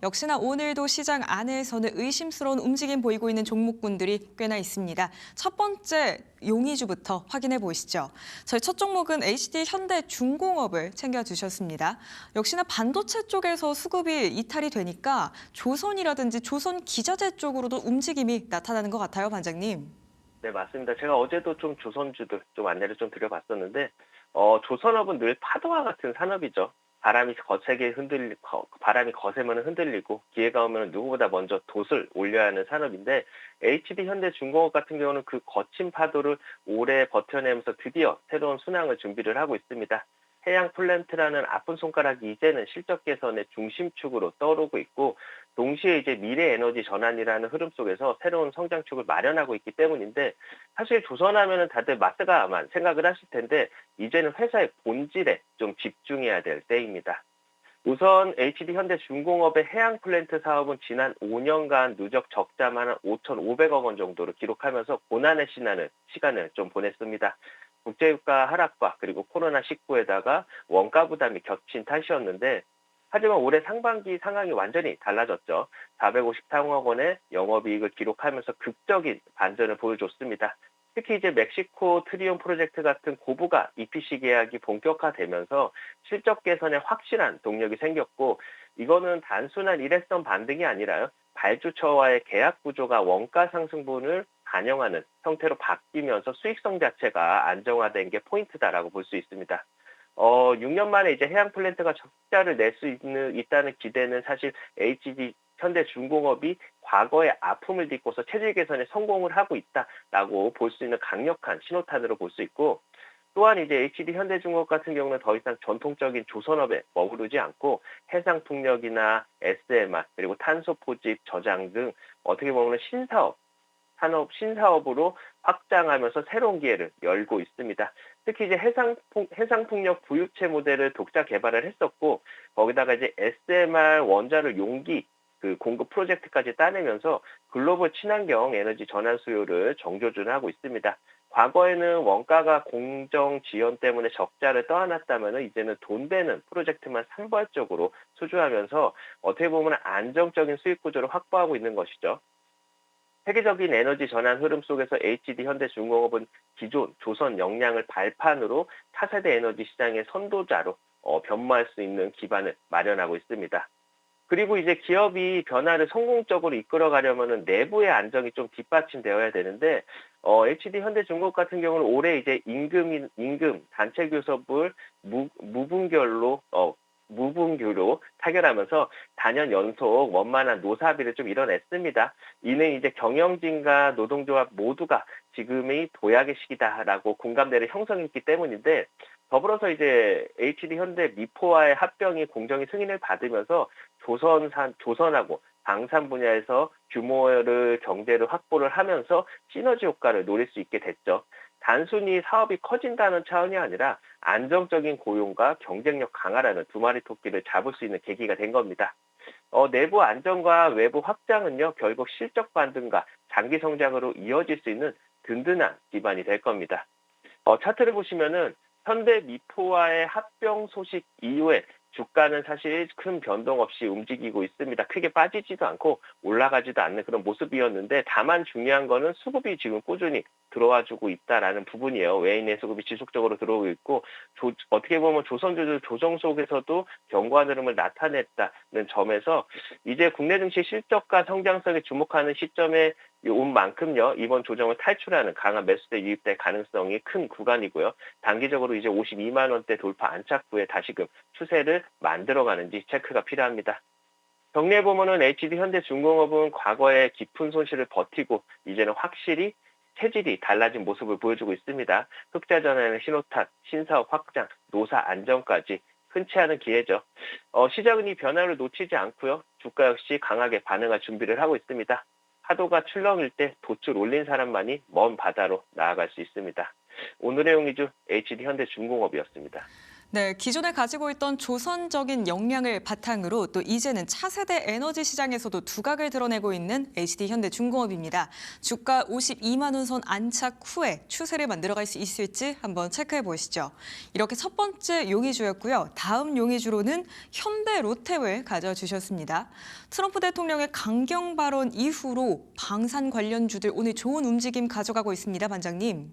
역시나 오늘도 시장 안에서는 의심스러운 움직임 보이고 있는 종목군들이 꽤나 있습니다. 첫 번째 용의주부터 확인해 보시죠. 저희 첫 종목은 HD 현대 중공업을 챙겨주셨습니다. 역시나 반도체 쪽에서 수급이 이탈이 되니까 조선이라든지 조선 기자재 쪽으로도 움직임이 나타나는 것 같아요, 반장님. 네, 맞습니다. 제가 어제도 좀 조선주들 좀 안내를 좀 드려봤었는데, 어, 조선업은 늘 파도와 같은 산업이죠. 바람이 거세게 흔들리, 거, 바람이 거세면 흔들리고 기회가 오면 누구보다 먼저 돛을 올려야 하는 산업인데 HD 현대중공업 같은 경우는 그 거친 파도를 오래 버텨내면서 드디어 새로운 순항을 준비를 하고 있습니다. 해양 플랜트라는 아픈 손가락이 이제는 실적 개선의 중심축으로 떠오르고 있고 동시에 이제 미래 에너지 전환이라는 흐름 속에서 새로운 성장축을 마련하고 있기 때문인데 사실 조선하면은 다들 마스가만 생각을 하실 텐데 이제는 회사의 본질에 좀 집중해야 될 때입니다. 우선 HD 현대중공업의 해양 플랜트 사업은 지난 5년간 누적 적자만 한 5,500억 원 정도를 기록하면서 고난의 시간을, 시간을 좀 보냈습니다. 국제유가 하락과 그리고 코로나19에다가 원가 부담이 겹친 탓이었는데 하지만 올해 상반기 상황이 완전히 달라졌죠. 453억 원의 영업이익을 기록하면서 극적인 반전을 보여줬습니다. 특히 이제 멕시코 트리온 프로젝트 같은 고부가 EPC 계약이 본격화되면서 실적 개선에 확실한 동력이 생겼고 이거는 단순한 일회성 반등이 아니라요. 발주처와의 계약 구조가 원가 상승분을 반영하는 형태로 바뀌면서 수익성 자체가 안정화된 게 포인트다라고 볼 수 있습니다. 어, 6년 만에 이제 해양 플랜트가 적자를 낼 수 있는, 있다는 기대는 사실 HD 현대 중공업이 과거의 아픔을 딛고서 체질 개선에 성공을 하고 있다라고 볼 수 있는 강력한 신호탄으로 볼 수 있고 또한 이제 HD 현대중공업 같은 경우는 더 이상 전통적인 조선업에 머무르지 않고 해상 풍력이나 SMR 그리고 탄소 포집 저장 등 어떻게 보면 신사업 산업 신사업으로 확장하면서 새로운 기회를 열고 있습니다. 특히 이제 해상풍, 해상풍력 부유체 모델을 독자 개발을 했었고 거기다가 이제 SMR 원자를 용기 그 공급 프로젝트까지 따내면서 글로벌 친환경 에너지 전환 수요를 정조준을 하고 있습니다. 과거에는 원가가 공정 지연 때문에 적자를 떠안았다면 이제는 돈 되는 프로젝트만 산발적으로 수주하면서 어떻게 보면 안정적인 수익 구조를 확보하고 있는 것이죠. 세계적인 에너지 전환 흐름 속에서 HD 현대중공업은 기존 조선 역량을 발판으로 차세대 에너지 시장의 선도자로 어, 변모할 수 있는 기반을 마련하고 있습니다. 그리고 이제 기업이 변화를 성공적으로 이끌어가려면 내부의 안정이 좀 뒷받침되어야 되는데 어, HD 현대중공업 같은 경우는 올해 이제 임금 임금 단체 교섭을 무, 무분결로 어, 무분교로 타결하면서 단연 연속 원만한 노사비를 좀 이뤄냈습니다. 이는 이제 경영진과 노동조합 모두가 지금의 도약의 시기다라고 공감대를 형성했기 때문인데 더불어서 이제 HD 현대 미포와의 합병이 공정위 승인을 받으면서 조선산 조선하고 방산 분야에서 규모를 경제를 확보를 하면서 시너지 효과를 노릴 수 있게 됐죠. 단순히 사업이 커진다는 차원이 아니라 안정적인 고용과 경쟁력 강화라는 두 마리 토끼를 잡을 수 있는 계기가 된 겁니다. 어, 내부 안정과 외부 확장은요, 결국 실적 반등과 장기 성장으로 이어질 수 있는 든든한 기반이 될 겁니다. 어, 차트를 보시면은 현대 미포와의 합병 소식 이후에 주가는 사실 큰 변동 없이 움직이고 있습니다. 크게 빠지지도 않고 올라가지도 않는 그런 모습이었는데 다만 중요한 거는 수급이 지금 꾸준히 들어와 주고 있다라는 부분이에요. 외인의 수급이 지속적으로 들어오고 있고 조, 어떻게 보면 조선주들 조정 속에서도 견고한 흐름을 나타냈다는 점에서 이제 국내 증시 실적과 성장성에 주목하는 시점에 온 만큼요 이번 조정을 탈출하는 강한 매수대 유입될 가능성이 큰 구간이고요 단기적으로 이제 52만 원대 돌파 안착 후에 다시금 추세를 만들어가는지 체크가 필요합니다. 정리해 보면은 HD 현대중공업은 과거의 깊은 손실을 버티고 이제는 확실히 체질이 달라진 모습을 보여주고 있습니다. 흑자 전환의 신호탄, 신사업 확장, 노사 안정까지 흔치 않은 기회죠. 어, 시장은 이 변화를 놓치지 않고요. 주가 역시 강하게 반응할 준비를 하고 있습니다. 파도가 출렁일 때 돛을 올린 사람만이 먼 바다로 나아갈 수 있습니다. 오늘의 용의주 HD 현대중공업이었습니다. 네, 기존에 가지고 있던 조선적인 역량을 바탕으로 또 이제는 차세대 에너지 시장에서도 두각을 드러내고 있는 HD 현대중공업입니다. 주가 52만 원선 안착 후에 추세를 만들어갈 수 있을지 한번 체크해 보시죠. 이렇게 첫 번째 용의주였고요. 다음 용의주로는 현대 로템을 가져주셨습니다. 트럼프 대통령의 강경 발언 이후로 방산 관련주들 오늘 좋은 움직임 가져가고 있습니다, 반장님.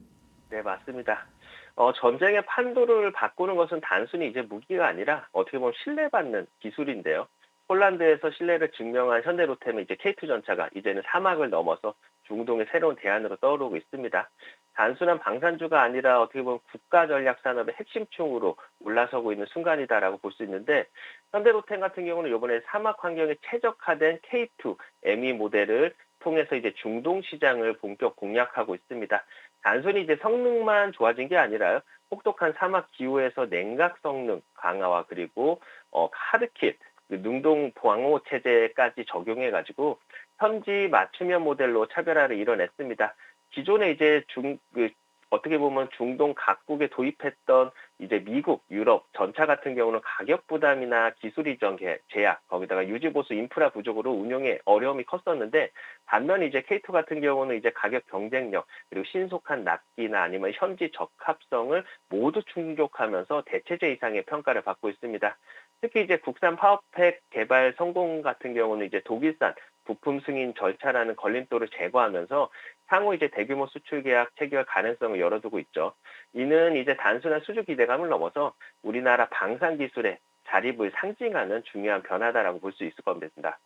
네, 맞습니다. 어, 전쟁의 판도를 바꾸는 것은 단순히 이제 무기가 아니라 어떻게 보면 신뢰받는 기술인데요. 폴란드에서 신뢰를 증명한 현대로템의 이제 K2 전차가 이제는 사막을 넘어서 중동의 새로운 대안으로 떠오르고 있습니다. 단순한 방산주가 아니라 어떻게 보면 국가 전략 산업의 핵심충으로 올라서고 있는 순간이다라고 볼 수 있는데 현대로템 같은 경우는 이번에 사막 환경에 최적화된 K2 ME 모델을 통해서 이제 중동 시장을 본격 공략하고 있습니다. 단순히 이제 성능만 좋아진 게 아니라요. 혹독한 사막 기후에서 냉각 성능 강화와 그리고 어, 하드킷, 그 능동 방호 체제까지 적용해 가지고 현지 맞춤형 모델로 차별화를 이뤄냈습니다. 기존에 이제 중, 그, 어떻게 보면 중동 각국에 도입했던 이제 미국, 유럽 전차 같은 경우는 가격 부담이나 기술 이전 개- 제약, 거기다가 유지보수 인프라 부족으로 운용에 어려움이 컸었는데 반면 이제 K2 같은 경우는 이제 가격 경쟁력 그리고 신속한 납기나 아니면 현지 적합성을 모두 충족하면서 대체제 이상의 평가를 받고 있습니다. 특히 이제 국산 파워팩 개발 성공 같은 경우는 이제 독일산 부품 승인 절차라는 걸림돌을 제거하면서 향후 이제 대규모 수출 계약 체결 가능성을 열어두고 있죠. 이는 이제 단순한 수주 기대감을 넘어서 우리나라 방산 기술의 자립을 상징하는 중요한 변화다라고 볼 수 있을 겁니다.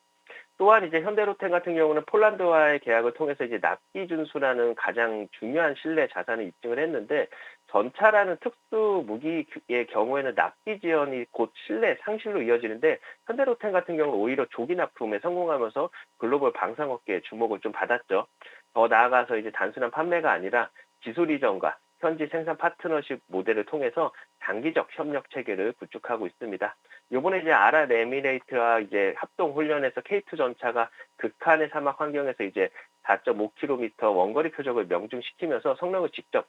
또한 이제 현대로템 같은 경우는 폴란드와의 계약을 통해서 이제 납기 준수라는 가장 중요한 신뢰 자산을 입증을 했는데 전차라는 특수 무기의 경우에는 납기 지연이 곧 신뢰 상실로 이어지는데 현대로템 같은 경우는 오히려 조기 납품에 성공하면서 글로벌 방산업계의 주목을 좀 받았죠. 더 나아가서 이제 단순한 판매가 아니라 이전과 현지 생산 파트너십 모델을 통해서 장기적 협력 체계를 구축하고 있습니다. 요번에 이제 아랍에미레이트와 이제 합동 훈련에서 K2 전차가 극한의 사막 환경에서 이제 4.5km 원거리 표적을 명중시키면서 성능을 직접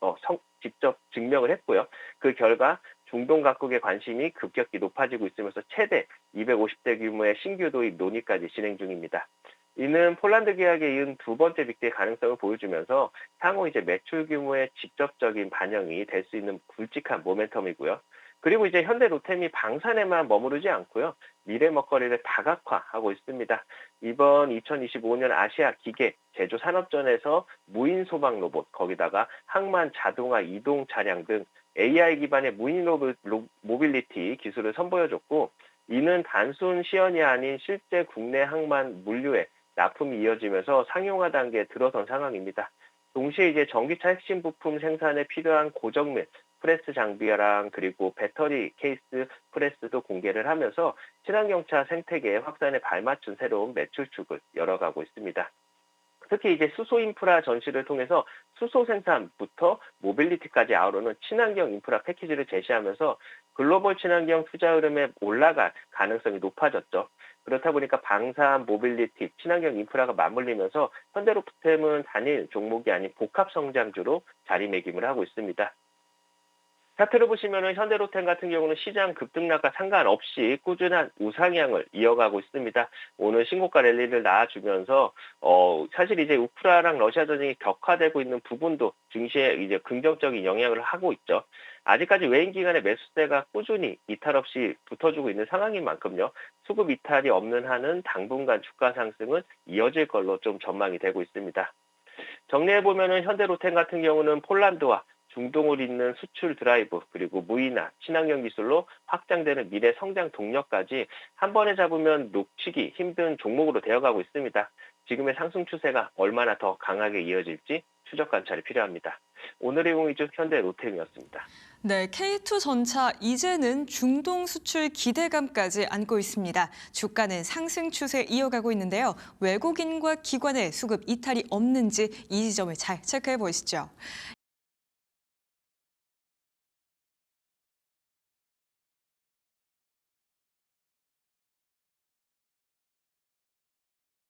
어, 성, 직접 증명을 했고요. 그 결과 중동 각국의 관심이 급격히 높아지고 있으면서 최대 250대 규모의 신규 도입 논의까지 진행 중입니다. 이는 폴란드 계약에 이은 두 번째 빅데이 가능성을 보여주면서 향후 이제 매출 규모의 직접적인 반영이 될 수 있는 굵직한 모멘텀이고요. 그리고 이제 현대 로템이 방산에만 머무르지 않고요. 미래 먹거리를 다각화하고 있습니다. 이번 2025년 아시아 기계 제조 산업전에서 무인 소방 로봇, 거기다가 항만 자동화 이동 차량 등 AI 기반의 무인 로봇, 로, 모빌리티 기술을 선보여줬고, 이는 단순 시연이 아닌 실제 국내 항만 물류에 납품이 이어지면서 상용화 단계에 들어선 상황입니다. 동시에 이제 전기차 핵심 부품 생산에 필요한 고정밀, 프레스 장비랑 그리고 배터리 케이스 프레스도 공개를 하면서 친환경차 생태계 확산에 발맞춘 새로운 매출축을 열어가고 있습니다. 특히 이제 수소 인프라 전시를 통해서 수소 생산부터 모빌리티까지 아우르는 친환경 인프라 패키지를 제시하면서 글로벌 친환경 투자 흐름에 올라갈 가능성이 높아졌죠. 그렇다 보니까 방산, 모빌리티, 친환경 인프라가 맞물리면서 현대로템은 단일 종목이 아닌 복합 성장주로 자리매김을 하고 있습니다. 차트를 보시면 현대로템 같은 경우는 시장 급등락과 상관없이 꾸준한 우상향을 이어가고 있습니다. 오늘 신고가 랠리를 낳아주면서 어 사실 이제 우크라랑 러시아 전쟁이 격화되고 있는 부분도 증시에 이제 긍정적인 영향을 하고 있죠. 아직까지 외인 기관의 매수세가 꾸준히 이탈 없이 붙어주고 있는 상황인 만큼요. 수급 이탈이 없는 한은 당분간 주가 상승은 이어질 걸로 좀 전망이 되고 있습니다. 정리해 보면은 현대로템 같은 경우는 폴란드와 중동을 잇는 수출 드라이브 그리고 무인화, 친환경 기술로 확장되는 미래 성장 동력까지 한 번에 잡으면 놓치기 힘든 종목으로 되어가고 있습니다. 지금의 상승 추세가 얼마나 더 강하게 이어질지 추적 관찰이 필요합니다. 오늘의 공이주 현대 로템이었습니다. 네, K2 전차 이제는 중동 수출 기대감까지 안고 있습니다. 주가는 상승 추세 이어가고 있는데요. 외국인과 기관의 수급 이탈이 없는지 이 지점을 잘 체크해 보시죠.